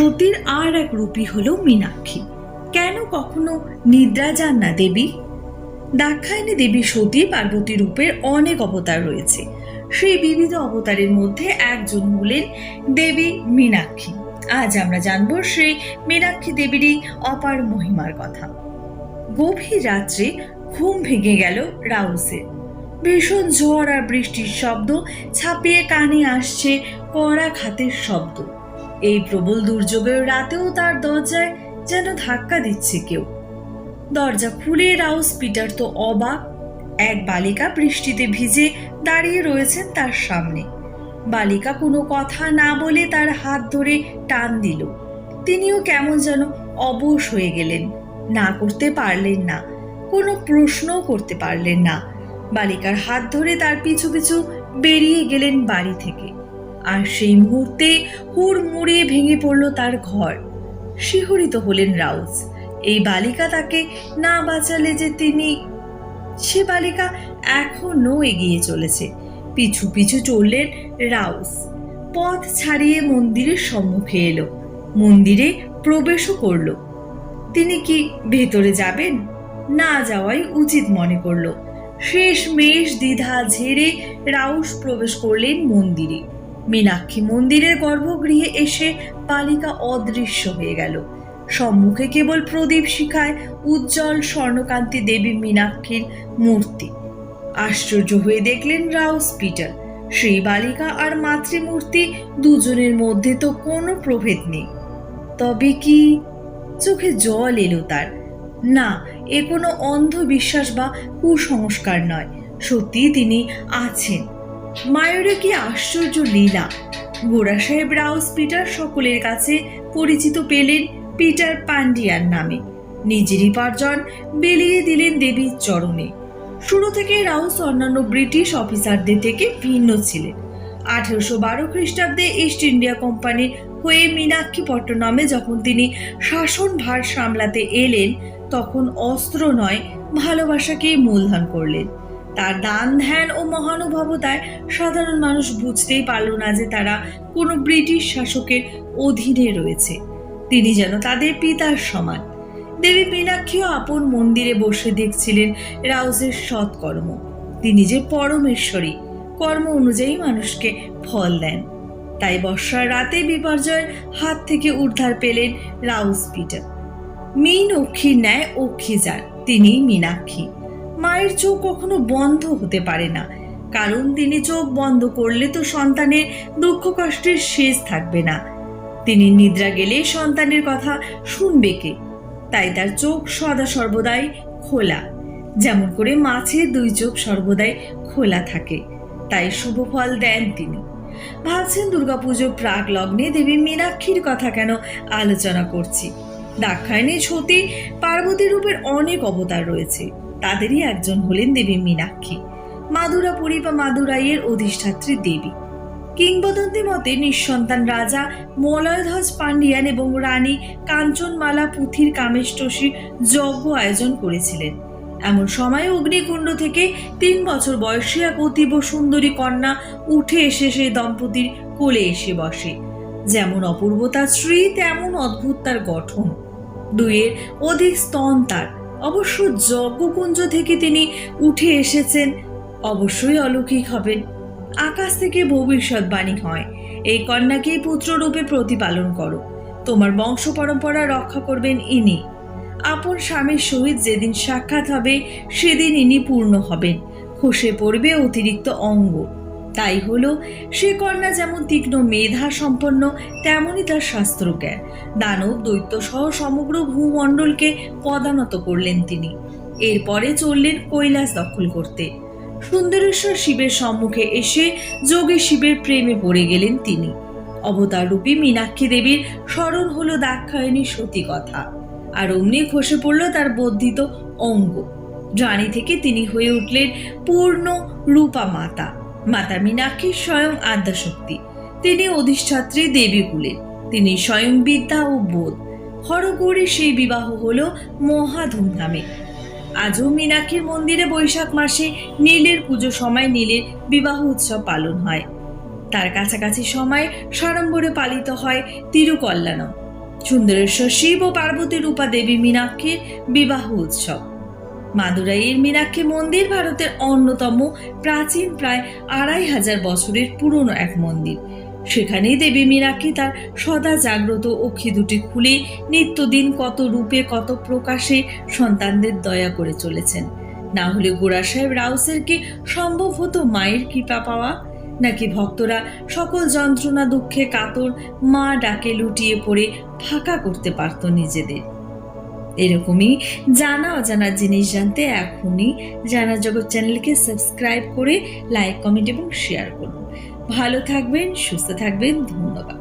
সতীর আর এক রূপী হলো মীনাক্ষী। কেন কখনো নিদ্রা যান না দেবী? দাক্ষায়ণী দেবী সতী পার্বতী রূপের অনেক অবতার রয়েছে। সেই বিবিধ অবতারের মধ্যে একজন হলেন দেবী মীনাক্ষী। আজ আমরা জানব সেই মীনাক্ষী দেবীরই অপার মহিমার কথা। গভীর রাত্রে ঘুম ভেঙে গেল রাউসের ভীষণ ঝড় আর বৃষ্টির শব্দ ছাপিয়ে কানে আসছে কড়া খাতের শব্দ। এই প্রবল দুর্যোগের রাতেও তার দরজায় যেন ধাক্কা দিচ্ছে কেউ। দরজা খুলে রাউস পিটার তো অবাক। এক বালিকা বৃষ্টিতে ভিজে দাঁড়িয়ে রয়েছেন তার সামনে। বালিকা কোনো কথা না বলে তার হাত ধরে টান দিল। তিনিও কেমন যেন অবশ হয়ে গেলেন। না করতে পারলেন না। কোনো প্রশ্নও করতে পারলেন না। বালিকার হাত ধরে তার পিছু পিছু বেরিয়ে গেলেন বাড়ি থেকে। আর সেই মুহূর্তে হুড় মুড়িয়ে ভেঙে পড়ল তার ঘর। শিহরিত হলেন রাউস। এই বালিকা তাকে না বাঁচালে যে তিনি, সে বালিকা এখনও এগিয়ে চলেছে। পিছু পিছু চললেন রাউস। পথ ছাড়িয়ে মন্দিরের সম্মুখে এলো। মন্দিরে প্রবেশও করল। তিনি কি ভেতরে যাবেন? না যাওয়াই উচিত মনে করল। শেষ মেষ দ্বিধা ঝেড়ে রাউস প্রবেশ করলেন মন্দিরে। মীনাক্ষী মন্দিরের গর্ভগৃহে এসে বালিকা অদৃশ্য হয়ে গেল। সম্মুখে কেবল প্রদীপ শিখায় উজ্জ্বল স্বর্ণকান্তি দেবী মীনাক্ষীর মূর্তি। আশ্চর্য হয়ে দেখলেন রাউস পিটার। সেই বালিকা আর মাতৃমূর্তি দুজনের মধ্যে তো কোনো প্রভেদ নেই। তবে কি চোখে জল এলো তার? না, এ কোনো অন্ধবিশ্বাস বা কুসংস্কার নয়। সত্যি তিনি আছেন। মায়েরে কি আশ্চর্য লীলা। গোড়া সাহেব রাউস পিটার সকলের কাছে পরিচিত পেলেন পিটার পান্ডিয়ার নামে। নিজের উপার্জন বেলিয়ে দিলেন দেবীর চরণে। শুরু থেকে রাউস অন্যান্য ব্রিটিশ অফিসারদের থেকে ভিন্ন ছিলেন। আঠেরোশো বারো খ্রিস্টাব্দে ইস্ট ইন্ডিয়া কোম্পানি হয়ে মীনাক্ষী পট্টনামে যখন তিনি শাসন ভার সামলাতে এলেন, তখন অস্ত্র নয়, ভালোবাসাকেই মূলধন করলেন। তার দান ধ্যান ও মহানুভবতায় সাধারণ মানুষ বুঝতেই পারল না যে তারা কোনো ব্রিটিশ শাসকের অধীনে রয়েছে। তিনি যেন তাদের পিতার সমান। দেবী মীনাক্ষীও আপন মন্দিরে বসে দেখছিলেন রাউজের সৎকর্ম। তিনি যে পরমেশ্বরী, কর্ম অনুযায়ী মানুষকে ফল দেন। তাই বর্ষার রাতে বিপর্যয়ের হাত থেকে উদ্ধার পেলেন রাউস পিটার। মীন অক্ষীর ন্যায় অক্ষী যান তিনি মীনাক্ষী। মায়ের চোখ কখনো বন্ধ হতে পারে না। কারণ তিনি চোখ বন্ধ করলে তো সন্তানের দুঃখ কষ্টের শেষ থাকবে না। তিনি নিদ্রা গেলে সন্তানের কথা শুনবে কে? তাই তার চোখ সদা সর্বদাই খোলা। যেমন করে মাছের দুই চোখ সর্বদাই খোলা থাকে। তাই শুভ ফল দেন তিনি। ভাবছেন দুর্গাপুজোর প্রাক লগ্নে দেবী মীনাক্ষীর কথা কেন আলোচনা করছি? দাক্ষায়ণী সতী পার্বতী রূপের অনেক অবতার রয়েছে। তাদেরই একজন হলেন দেবী মীনাক্ষী মাদুরাপুরী বা মাদুরাইয়ের অধিষ্ঠাত্রী দেবী। কিংবদন্তি মতে নিঃসন্তান রাজা মলয়ধ্বজ পান্ডিয়ান এবং রানী কাঞ্চনমালা পুথির কামেষ্টসী যজ্ঞ আয়োজন করেছিলেন। এমন সময় অগ্নিকুণ্ড থেকে তিন বছর বয়সী এক অতীব সুন্দরী কন্যা উঠে এসে সেই দম্পতির কোলে এসে বসে। যেমন অপূর্ব তার স্ত্রী, তেমন অদ্ভুত তার গঠন। দুইয়ের অধিক স্তন তার। অবশ্য যজ্ঞকুঞ্জ থেকে তিনি উঠে এসেছেন, অবশ্যই অলৌকিক হবেন। আকাশ থেকে ভবিষ্যৎবাণী হয়, এই কন্যাকেই পুত্ররূপে প্রতিপালন করো। তোমার বংশ পরম্পরা রক্ষা করবেন ইনি। আপন স্বামীর সহিত যেদিন সাক্ষাৎ হবে, সেদিন ইনি পূর্ণ হবেন। খসে পড়বে অতিরিক্ত অঙ্গ। তাই হলো, সে কন্যা যেমন তীক্ষ্ণ মেধা সম্পন্ন, তেমনই তার শাস্ত্রজ্ঞান। দানব দৈত্য সহ সমগ্র ভূমণ্ডলকে পদানত করলেন তিনি। এরপরে চললেন কৈলাস দখল করতে। সুন্দরেশ্বর শিবের সম্মুখে এসে যোগে শিবের প্রেমে পড়ে গেলেন তিনি। অবতার রূপী মীনাক্ষী দেবীর স্মরণ হলো দাক্ষায়ণী সতী কথা। আর অমনি খসে পড়ল তার বর্ধিত অঙ্গ। রানী থেকে তিনি হয়ে উঠলেন পূর্ণ রূপা মাতা। মাতা মীনাক্ষীর স্বয়ং আদ্যাশক্তি। তিনি অধিষ্ঠাত্রী দেবী কুলের তিনি স্বয়ং বিদ্যা ও বোধ। হরগৌরী সেই বিবাহ হল মহা ধুমধামে। আজও মীনাক্ষীর মন্দিরে বৈশাখ মাসে নীলের পুজো সময় নীলের বিবাহ উৎসব পালন হয়। তার কাছাকাছি সময় সাড়ম্বরে পালিত হয় তিরুকল্যাণম। সুন্দরেশ্বর শিব ও পার্বতী রূপা দেবী মীনাক্ষীর বিবাহ উৎসব। মাদুরাইয়ের মীনাক্ষী মন্দির ভারতের অন্যতম প্রাচীন প্রায় আড়াই হাজার বছরের পুরনো এক মন্দির। সেখানেই দেবী মীনাক্ষী তার সদা জাগ্রত অক্ষি দুটি খুলে নিত্যদিন কত রূপে, কত প্রকাশে সন্তানদের দয়া করে চলেছেন। না হলে গোড়া সাহেব রাউসের কি সম্ভব হতো মায়ের কৃপা পাওয়া? নাকি ভক্তরা সকল যন্ত্রণা দুঃখে কাতর মা ডাকে লুটিয়ে পড়ে ফাঁকা করতে পারত নিজেদের? এরকমই জানা অজানা জিনিস জানতে এখনই জানা জগৎ চ্যানেলকে সাবস্ক্রাইব করে লাইক, কমেন্ট এবং শেয়ার করুন। ভালো থাকবেন, সুস্থ থাকবেন, ধন্যবাদ।